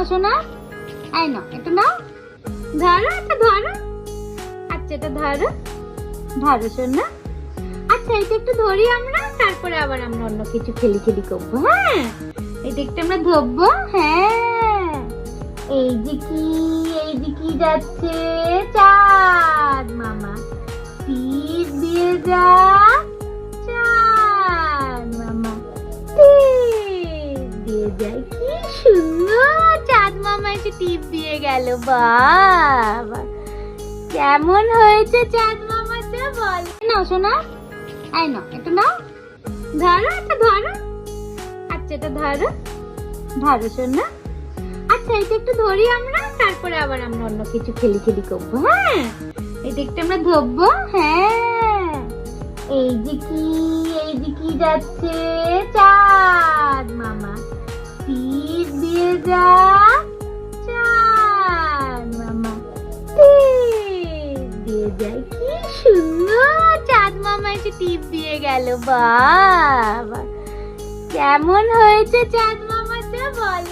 নাও শোনা এই নাও, এটা নাও। ধরো, এটা ধরো। আচ্ছা এটা ধরো। ধরো, শোনা। আচ্ছা এটা একটু ধরি আমরা, তারপরে আবার আমরা অন্য কিছু খেলি খেলি করব হ্যাঁ? এটা একটু আমরা ধরবো হ্যাঁ। এই যে এই যে যাচ্ছে? চাঁদ, মামা। তীর দিয়ে যা, চাঁদ, মামা। তীর দিয়ে যায়, কি সুন্দর। টিপ দিয়ে গেল, বাবা। কেমন হয়েছে চাঁদ মামাটা বল। নাও শোনা এই নাও, এটা নাও। ধরো, এটা ধরো। আচ্ছা এটা ধরো। ধরো শোনা আচ্ছা এটা একটু ধরি আমরা, তারপরে আবার আমরা অন্য কিছু খেলি খেলি করব হ্যাঁ? এটা একটু আমরা ধরবো হ্যাঁ। এই যে কি, এই যে কি যাচ্ছে চাঁদ মামা। তীর দিয়ে যা। যায় কি সুন্দর চাঁদ মামা টিপ দিয়ে গেল বাবা। কেমন হয়েছে চাঁদ মামাটা বল?